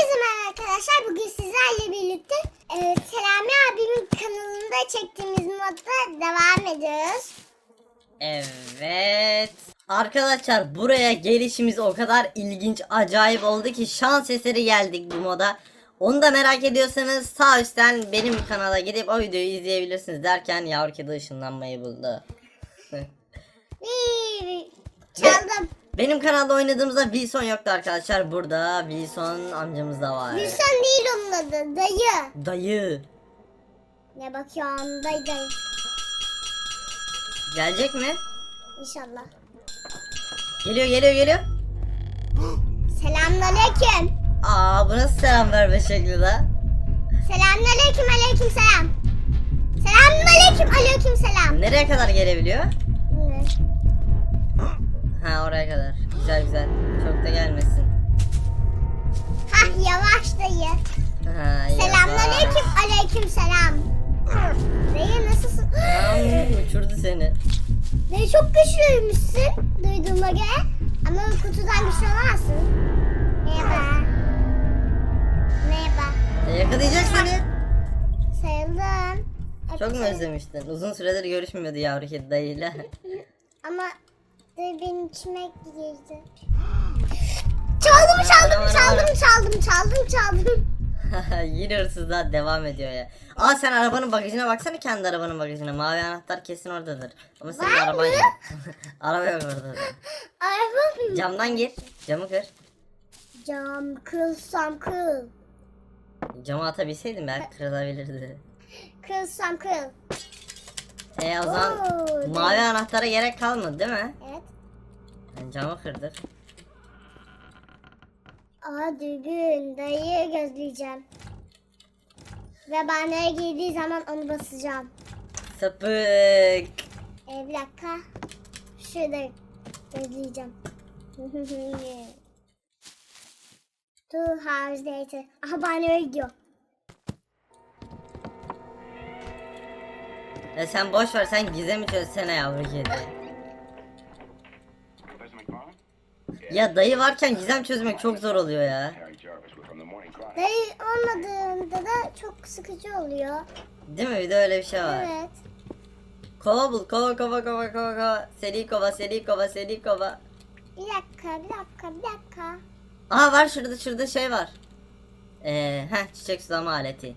Herkese merhaba arkadaşlar. Bugün sizlerle birlikte e, Selami abimin kanalında çektiğimiz modda devam ediyoruz. Evet. Arkadaşlar buraya gelişimiz o kadar ilginç, acayip oldu ki şans eseri geldik bu moda. Onu da merak ediyorsanız sağ üstten benim kanala gidip o videoyu izleyebilirsiniz derken yavru kedi ışınlanmayı buldu. Çaldım. Benim kanalda oynadığımızda Wilson yoktu arkadaşlar. Burada Wilson amcamız da var. Wilson değil onun adı. Dayı. Dayı. Ne bakıyorsun dayı dayı. Gelecek mi? İnşallah. Geliyor geliyor geliyor. Selamünaleyküm. Aa bu nasıl selam verme şekli la? Selamünaleyküm aleyküm selam. Selamünaleyküm aleyküm selam. Nereye kadar gelebiliyor? Ha oraya kadar. Güzel güzel. Çok da gelmesin. Hah yavaş dayı. Ha, Selamünaleyküm aleyküm selam. Dayı nasılsın? Tamam uçurdu seni. Dayı çok güçlüymüşsün duyduğuma göre. Ama kutudan güçlü olamazsın. Merhaba. Merhaba. E, yakalayacak seni. Sayıldım. Çok mu özlemiştin? Uzun süredir görüşmüyordu yavru kedi dayıyla. Ama dayı benim içime girdi. Çaldım çaldım çaldım çaldım çaldım çaldım. Yine hırsızlar devam ediyor ya. Aa sen arabanın bagajına baksana kendi arabanın bagajına. Mavi anahtar kesin oradadır. Ama senin Var araban mı? yok. Araba yok orada. da. Arabam Camdan gir. Camı kır. Cam kırılsam kırıl. Camı atabilseydim belki kırılabilirdi. Kırılsam kırıl. E o zaman Oo, mavi anahtara gerek kalmadı değil mi? Camı kırdık. Aa düğün dayı gözleyeceğim. Ve banaya girdiği zaman onu basacağım. Sapık. Ee, bir dakika. Şurada gözleyeceğim. Two hours later. Aha banyoya gidiyor. Ya sen boş ver sen gizemi çözsene yavru kedi. Ya dayı varken gizem çözmek çok zor oluyor ya. Dayı olmadığında da çok sıkıcı oluyor. Değil mi? Bir de öyle bir şey var. Evet. Kova bul. Kova kova kova kova kova. Seri kova seri kova seri kova. Bir dakika, bir dakika, bir dakika. Aa var şurada şurada şey var. Ee, heh çiçek sulama aleti.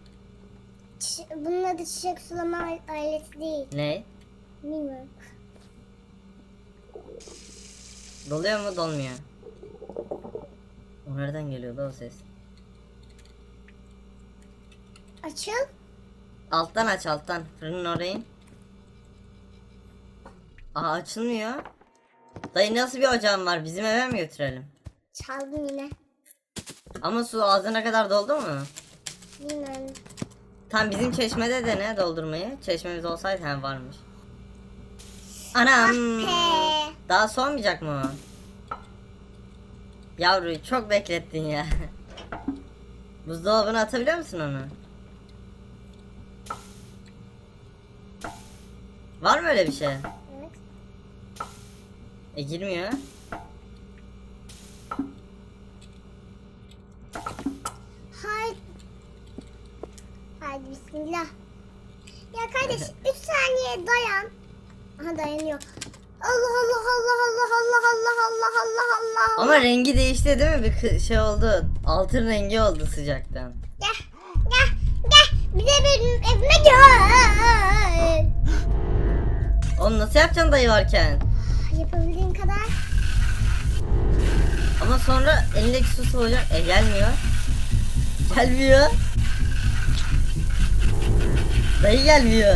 Çi- bunun adı çiçek sulama aleti değil. Ne? Bilmiyorum. Doluyor mu dolmuyor. O nereden geliyordu o ses? Açıl. Alttan aç alttan. Fırının orayı. Aa açılmıyor. Dayı nasıl bir ocağın var? Bizim eve mi götürelim? Çaldım yine. Ama su ağzına kadar doldu mu? Bilmiyorum. Tam bizim çeşmede de ne doldurmayı? Çeşmemiz olsaydı hem varmış. Anam. He. Daha soğumayacak mı? Yavruyu çok beklettin ya. Buzdolabına atabiliyor musun onu? Var mı öyle bir şey? Evet. E girmiyor. Haydi. Haydi bismillah. Ya kardeş 3 saniye dayan. Aha dayanıyor. Allah Allah Allah Allah Allah Allah Allah. Ama rengi değişti değil mi? Bir şey oldu. Altın rengi oldu sıcaktan. Gel gel gel. Bir benim evime gel. Onu nasıl yapacaksın dayı varken? Yapabildiğin kadar. Ama sonra elindeki su soğuyacak. E gelmiyor. Gelmiyor. Dayı gelmiyor.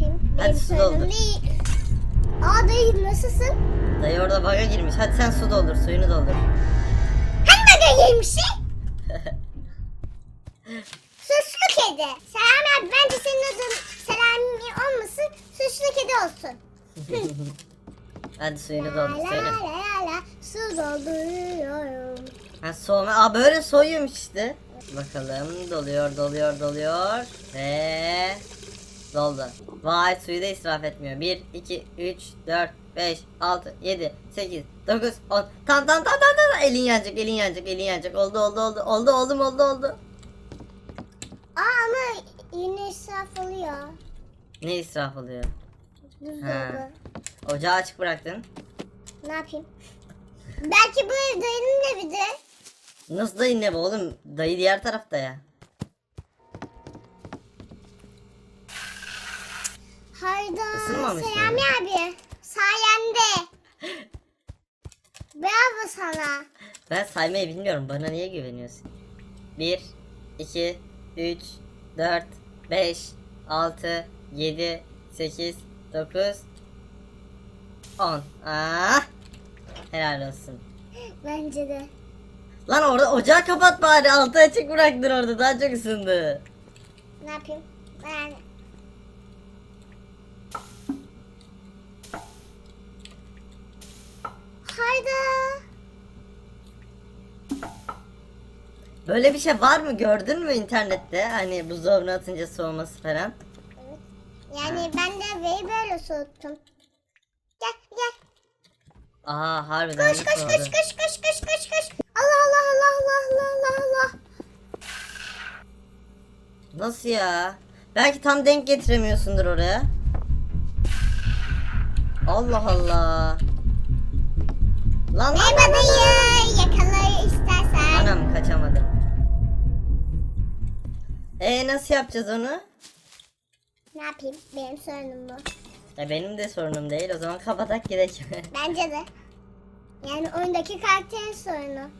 Ne yapayım? Hadi Benim su doldur. değil. Aa dayı nasılsın? Dayı orada baga girmiş. Hadi sen su doldur, suyunu doldur. Hani baga girmişsin? Suçlu kedi. Selami abi bence senin adın Selami olmasın. Suçlu kedi olsun. Hadi suyunu doldur, la söyle. la la la su dolduruyorum. Ha soğuma. Aa böyle soğuyormuş işte. Bakalım doluyor, doluyor, doluyor. Ve Doldu. Vay suyu da israf etmiyor. 1, 2, 3, 4, 5, 6, 7, 8, 9, 10. Tam tam tam tam tam. Elin yanacak, elin yanacak, elin yanacak. Oldu oldu oldu. Oldu oldu mu oldu oldu. Aa ama yine israf oluyor. Ne israf oluyor? Oldu. Ocağı açık bıraktın. Ne yapayım? Belki bu ev dayının evi de. Nasıl dayı ne bu oğlum? Dayı diğer tarafta ya. Hayda. Isınmamış Selami abi. Sayende. Bravo sana. Ben saymayı bilmiyorum. Bana niye güveniyorsun? 1, 2, 3, 4, 5, 6, 7, 8, 9, 10. Ah! Helal olsun. Bence de. Lan orada ocağı kapat bari. Altı açık bıraktın orada. Daha çok ısındı. Ne yapayım? Ben... Hayda. Böyle bir şey var mı? Gördün mü internette? Hani buzdolabına atınca soğuması falan. Evet. Yani ben de evi böyle soğuttum. Gel gel. Aa harbiden Koş de koş koş koş koş koş koş koş. Allah Allah Allah Allah Allah Allah Allah. Nasıl ya? Belki tam denk getiremiyorsundur oraya. Allah Allah. Lan lan Merhaba lan, lan, lan. dayı. Yakala istersen. Anam kaçamadım. E nasıl yapacağız onu? Ne yapayım? Benim sorunum bu. Ya benim de sorunum değil. O zaman kapatak gidelim. Bence de. Yani oyundaki karakterin sorunu.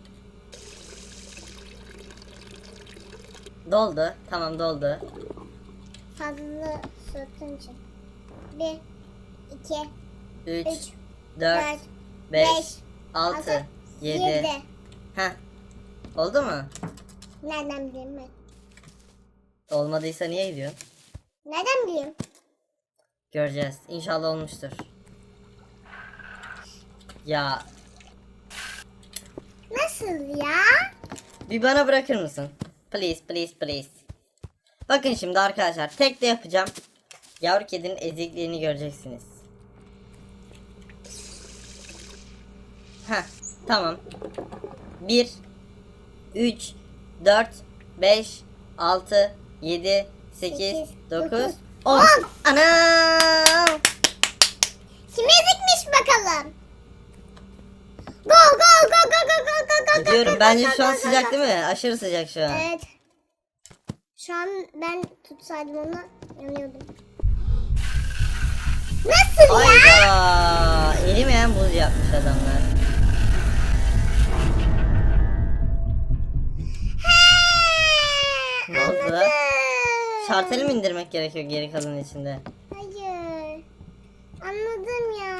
doldu. Tamam doldu. Fazla soğuttuğun için. Bir, iki, 3, üç, 4, dört, 5, beş, 6, altı, 7. yedi. Heh. Oldu mu? Nereden bileyim ben? Olmadıysa niye gidiyorsun? Nereden bileyim? Göreceğiz. İnşallah olmuştur. Ya Nasıl ya? bir bana bırakır mısın? Please please please. Bakın şimdi arkadaşlar tek de yapacağım. Yavru kedinin ezikliğini göreceksiniz. Tamam. 1 3 4 5 6 7 8 9 10 Anam! Kim ezikmiş bakalım? Go go go go go go go go Diyorum bence şu an sıcak değil mi? Aşırı sıcak şu an. Evet. Şu an ben tutsaydım onu yanıyordum. Nasıl Ayda. ya? Erimeyen buz yapmış adamlar. Şarteli mi indirmek gerekiyor geri kalanın içinde? Hayır. Anladım ya.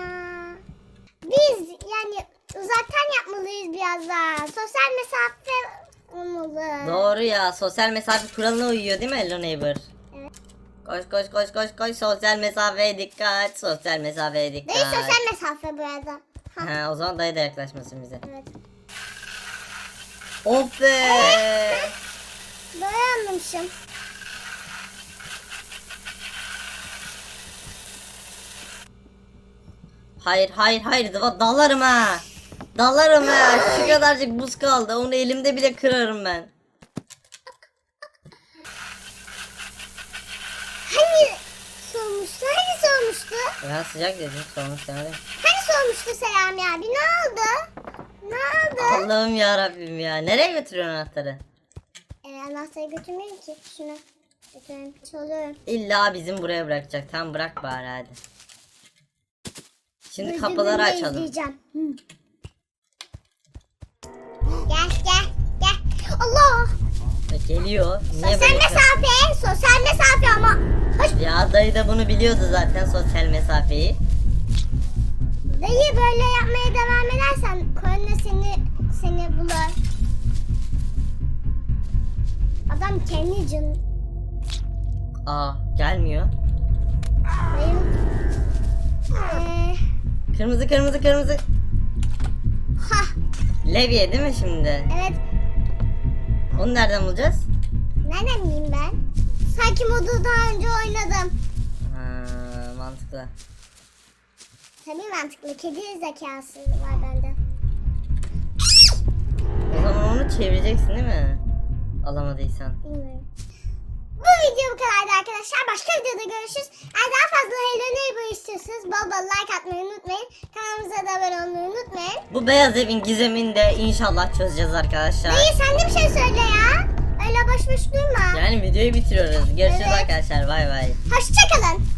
Biz yani uzaktan yapmalıyız biraz daha. Sosyal mesafe olmalı. Doğru ya. Sosyal mesafe kuralına uyuyor değil mi Hello Neighbor? Evet. Koş koş koş koş koş. Sosyal mesafeye dikkat. Sosyal mesafeye dikkat. Değil sosyal mesafe bu arada. Ha, Ha, o zaman dayı da yaklaşmasın bize. evet. Of be! Doğru Hayır hayır hayır da- dalarım ha. Dalarım ha. Şu kadarcık buz kaldı. Onu elimde bile kırarım ben. Hani soğumuştu? Hani soğumuştu? Ben sıcak dedim. Sormuş demedim. Hani soğumuştu Selami abi? Ne oldu? Ne oldu? Allah'ım ya Rabbim ya. Nereye götürüyorsun anahtarı? Ee, anahtarı götürmeyeyim ki. Şunu götürüyorum. Çalıyorum. İlla bizim buraya bırakacak. Tamam bırak bari hadi. Şimdi kapıları açalım. izleyeceğim. Hı. Gel gel gel. Allah! E, Geliyor. Niye Sosyal böyle mesafe, sosyal mesafe ama. Hoş. Ya dayı da bunu biliyordu zaten sosyal mesafeyi. Dayı böyle yapmaya devam edersen korona seni seni bulur. Adam kendi can Aa gelmiyor. dayı. Ee, Kırmızı kırmızı kırmızı. ha Levye değil mi şimdi? evet. Onu nereden bulacağız? Nereden bileyim ben? Sanki modu daha önce oynadım. mantıklı. Tabii mantıklı. Kedi zekası var bende. O zaman onu çevireceksin değil mi? Alamadıysan. Bilmiyorum. Arkadaşlar. Başka videoda görüşürüz. Eğer daha fazla Hello Neighbor istiyorsanız bol bol like atmayı unutmayın. Kanalımıza da abone olmayı unutmayın. Bu beyaz evin gizemini de inşallah çözeceğiz arkadaşlar. Dayı sen de bir şey söyle ya. Öyle boş boş durma. Yani videoyu bitiriyoruz. Görüşürüz Evet. arkadaşlar. Bay bay. Hoşçakalın.